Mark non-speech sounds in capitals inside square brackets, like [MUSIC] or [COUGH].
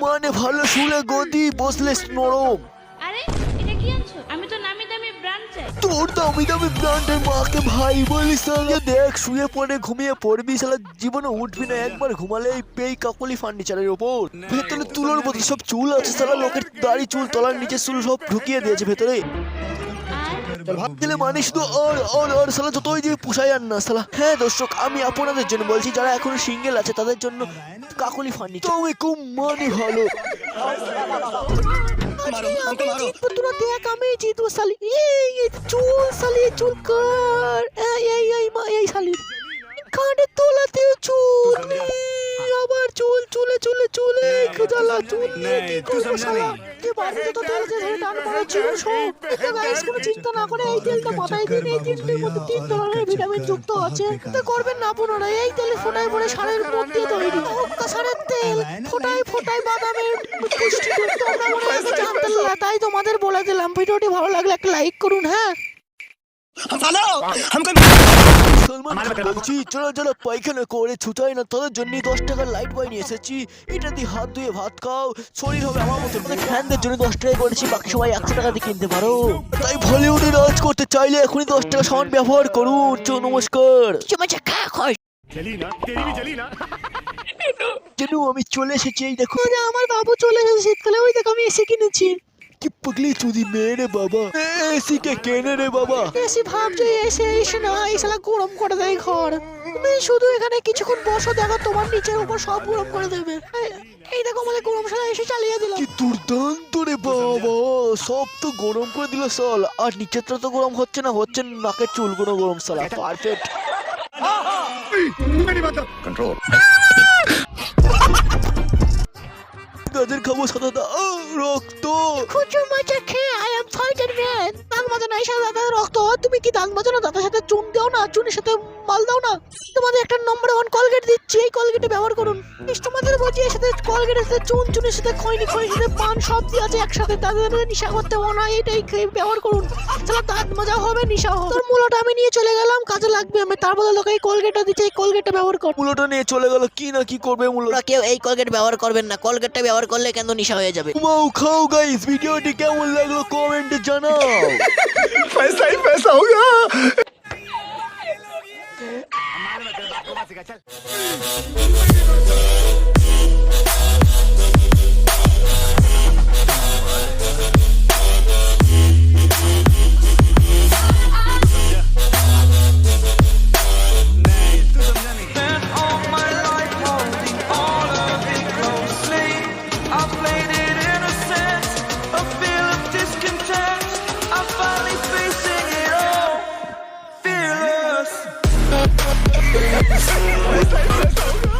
মানে ভালো শুলে গদি বসলে নরম। আরে এটা কি আনছো? আমি তো নামি দামি ব্র্যান্ড চাই। তোর দামি দামি ব্র্যান্ডের মাকে ভাই বলিস সালা দেখ শুয়ে পড়ে ঘুমিয়ে পড়বি সালা জীবনে উঠবি না। একবার ঘুমালে এই পেই কাকলি ফার্নিচারের ওপর। ভেতরে তুলোর মতো সব চুল আছে সালা লোকের দাড়ি চুল তলার নিচে চুল সব ঢুকিয়ে দিয়েছে ভেতরে। ভাবছিলে মানে শুধু আর আর আর সালা যতই দিয়ে আর না সালা। হ্যাঁ দর্শক আমি আপনাদের জন্য বলছি যারা এখনও সিঙ্গেল আছে তাদের জন্য কাকলি ফার্নিচার তুমি খুব মানে ভালো। তোরা দেখ আমি জিতবো সালি। এই এই চুল সালি চুল কার। এই এই এই মা এই সালি। কানে তোলাতেও চুল এই, আবার চুল চুলে চুলে চুলে খুদালা চুল নিয়ে কি করব সালা যে বাড়িতে তো তেল যে ধরে টান মারা চুল সব তো গাইস কোনো চিন্তা না করে এই তেলটা মাথায় দিন এই তেলটির মধ্যে তিন ধরনের ভিটামিন যুক্ত আছে। তো করবেন না এই তেলে ফোটায় সারের মধ্যে তৈরি। হক্কা সারের তেল ফোটায় ফোটায় বাদামের পুষ্টি যুক্ত। আমরা মনে আগে তাই তোমাদের বলে দিলাম। ভিডিওটি ভালো লাগলে একটা লাইক করুন হ্যাঁ? চলো চলো পায়খানা করে ছুটাই না তোদের জন্য দশ টাকার লাইট নিয়ে এসেছি। এটা দিয়ে হাত ধুয়ে ভাত খাও শরীর হবে আমার মতো ফ্যানদের জন্য দশ টাকা করেছি বাকি সবাই একশো টাকা দিয়ে কিনতে পারো। তাই বলিউডে রাজ করতে চাইলে এখনই দশ টাকা সামান ব্যবহার করুন। চো নমস্কার। [LAUGHS] আমি চলে এসেছি এই দেখো। আমার বাবু চলে এসেছে শীতকালে ওই দেখো আমি এসে কিনেছি। কি পাগলি চুদি বাবা এসি কে কেনে রে বাবা এসি ভাবছে এসে এসে না এই গরম করে দেয় ঘর তুমি শুধু এখানে কিছুক্ষণ বসো দেখো তোমার নিচের উপর সব গরম করে দেবে এই- দেখো আমাদের গরম শালা এসে চালিয়ে দিলাম কি দুর্দান্ত রে বাবা সব তো গরম করে দিল সল আর নিচেরটা তো গরম হচ্ছে না হচ্ছে না, নাকের চুলগুলো গরম সালা পারফেক্ট मेरी গাজর খাব সাদা রক্ত। খুচু মাচা খেয়ে আই এম ফাইটার ম্যান তার মতো নাই সাদা রক্ত তুমি কি দাঁত মাজা না দাদার সাথে চুন দাও না? চুনের সাথে মাল দাও না? তোমাদের একটা নম্বর ওয়ান কলগেট দিচ্ছি এই কলগেটে ব্যবহার করুন। তোমাদের বলছি এর সাথে কলগেটের সাথে চুন চুনের সাথে খয়নি খয়নির সাথে পান সব দিয়ে আছে একসাথে। তাদের নিশা করতে মনে হয় এটাই ব্যবহার করুন। তাহলে দাঁত মাজা হবে নিশা হবে। তোর মূলটা আমি নিয়ে চলে গেলাম কাজে লাগবে। আমি তার বদলে তোকে এই কলগেটটা দিচ্ছি এই কলগেটটা ব্যবহার কর। মূলটা নিয়ে চলে গেল কি না কি করবে মূল? কেউ এই কলগেট ব্যবহার করবেন না কলগেটটা ব্যবহার করলে কিন্তু নিশা হয়ে যাবে। খাও গাইস ভিডিওটি কেমন লাগল কমেন্টে জানাও। [LAUGHS] 别走啊 Esta, esta, esta.